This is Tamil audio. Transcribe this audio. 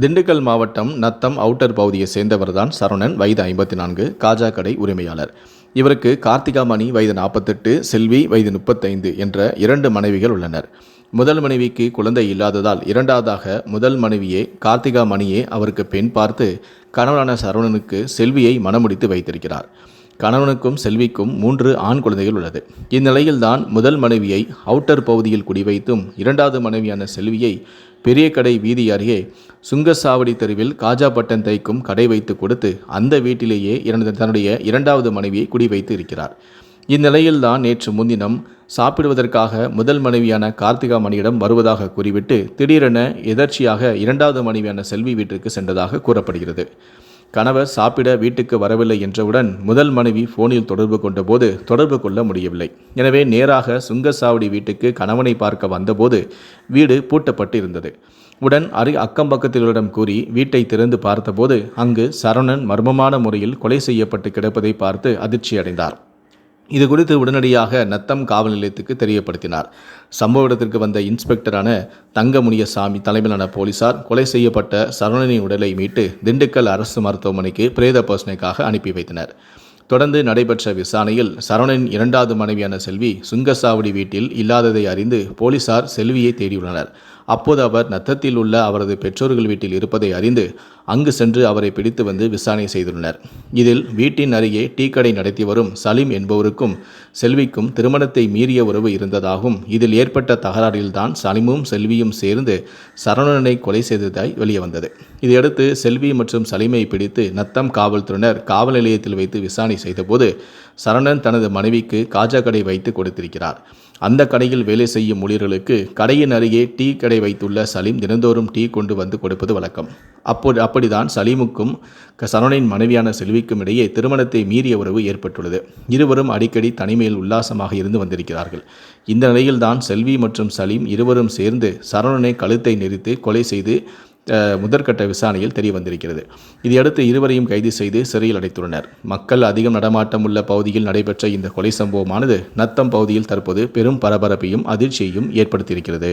திண்டுக்கல் மாவட்டம் நத்தம் அவுட்டர் பகுதியை சேர்ந்தவர்தான் சரவணன் வயது ஐம்பத்தி நான்கு காஜா கடை உரிமையாளர். இவருக்கு கார்த்திகா மணி வயது நாற்பத்தெட்டு செல்வி வயது முப்பத்தைந்து என்ற இரண்டு மனைவிகள் உள்ளனர். முதல் மனைவிக்கு குழந்தை இல்லாததால் இரண்டாவதாக முதல் மனைவியே கார்த்திகா மணியே அவருக்கு பெண் பார்த்து கணவனான சரவணனுக்கு செல்வியை மணமுடித்து வைத்திருக்கிறார். கணவனுக்கும் செல்விக்கும் மூன்று ஆண் குழந்தைகள் உள்ளது. இந்நிலையில்தான் முதல் மனைவியை அவுட்டர் பகுதியில் குடிவைத்தும் இரண்டாவது மனைவியான செல்வியை பெரிய கடை வீதி அருகே சுங்கசாவடி தெருவில் காஜாபட்டன் தைக்கும் கடை வைத்து கொடுத்து அந்த வீட்டிலேயே இரண்டு தன்னுடைய இரண்டாவது மனைவியை குடிவைத்து இருக்கிறார். இந்நிலையில்தான் நேற்று முன்தினம் சாப்பிடுவதற்காக முதல் மனைவியான கார்த்திகா மணியிடம் வருவதாக கூறிவிட்டு திடீரென எதர்ச்சியாக இரண்டாவது மனைவியான செல்வி வீட்டிற்கு சென்றதாக கூறப்படுகிறது. கணவர் சாப்பிட வீட்டுக்கு வரவில்லை என்றவுடன் முதல் மனைவி ஃபோனில் தொடர்பு கொண்டபோது தொடர்பு கொள்ள முடியவில்லை. எனவே நேராக சுங்கசாவடி வீட்டுக்கு கணவனை பார்க்க வந்தபோது வீடு பூட்டப்பட்டு இருந்தது உடன் அரு அக்கம் பக்கத்திலரிடம் கூறி வீட்டை திறந்து பார்த்தபோது அங்கு சரவணன் மர்மமான முறையில் கொலை செய்யப்பட்டு கிடப்பதை பார்த்து அதிர்ச்சி அடைந்தார் இது குறித்து உடனடியாக நத்தம் காவல் நிலையத்துக்கு தெரியப்படுத்தினார். சம்பவ இடத்திற்கு வந்த இன்ஸ்பெக்டரான தங்கமுனியசாமி தலைமையிலான போலீசார் கொலை செய்யப்பட்ட சரவணனின் உடலை மீட்டு திண்டுக்கல் அரசு மருத்துவமனைக்கு பிரேத பர்சனைக்காக அனுப்பி வைத்தனர். தொடர்ந்து நடைபெற்ற விசாரணையில் சரவணனின் இரண்டாவது மனைவியான செல்வி சுங்கசாவடி வீட்டில் இல்லாததை அறிந்து போலீசார் செல்வியை தேடியுள்ளனர். அப்போது அவர் நத்தத்தில் உள்ள அவரது பெற்றோர்கள் வீட்டில் இருப்பதை அறிந்து அங்கு சென்று அவரை பிடித்து வந்து விசாரணை செய்துள்ளனர். இதில் வீட்டின் அருகே டீ கடை நடத்தி வரும் சலீம் என்பவருக்கும் செல்விக்கும் திருமணத்தை மீறிய உறவு இருந்ததாகவும் இதில் ஏற்பட்ட தகராறில்தான் சலீமும் செல்வியும் சேர்ந்து சரவணனை கொலை செய்ததாய் வெளியே வந்தது. இதையடுத்து செல்வி மற்றும் சலீமை பிடித்து நத்தம் காவல்துறையினர் காவல் நிலையத்தில் வைத்து விசாரணை செய்தபோது சரணன் தனது மனைவிக்கு காஜா கடை வைத்து கொடுத்திருக்கிறார். அந்த கடையில் வேலை செய்யும் ஊழியர்களுக்கு கடையின் அருகே டீ கடை வைத்துள்ள சலீம் தினந்தோறும் டீ கொண்டு வந்து கொடுப்பது வழக்கம். அப்போது அப்படிதான் சலீமுக்கும் க- மனைவியான செல்விக்கும் இடையே திருமணத்தை மீறிய உறவு ஏற்பட்டுள்ளது. இருவரும் அடிக்கடி தனிமையில் உல்லாசமாக இருந்து வந்திருக்கிறார்கள். இந்த நிலையில்தான் செல்வி மற்றும் சலீம் இருவரும் சேர்ந்து சரவணனை கழுத்தை நெரித்து கொலை செய்து முதற்கட்ட விசாரணையில் தெரிய வந்திருக்கிறது இதையடுத்து இருவரையும் கைது செய்து சிறையில் அடைத்துள்ளனர். மக்கள் அதிகம் நடமாட்டம் உள்ள பகுதியில் நடைபெற்ற இந்த கொலை சம்பவமானது நத்தம் பகுதியில் தற்போது பெரும் பரபரப்பையும் அதிர்ச்சியையும் ஏற்படுத்தியிருக்கிறது.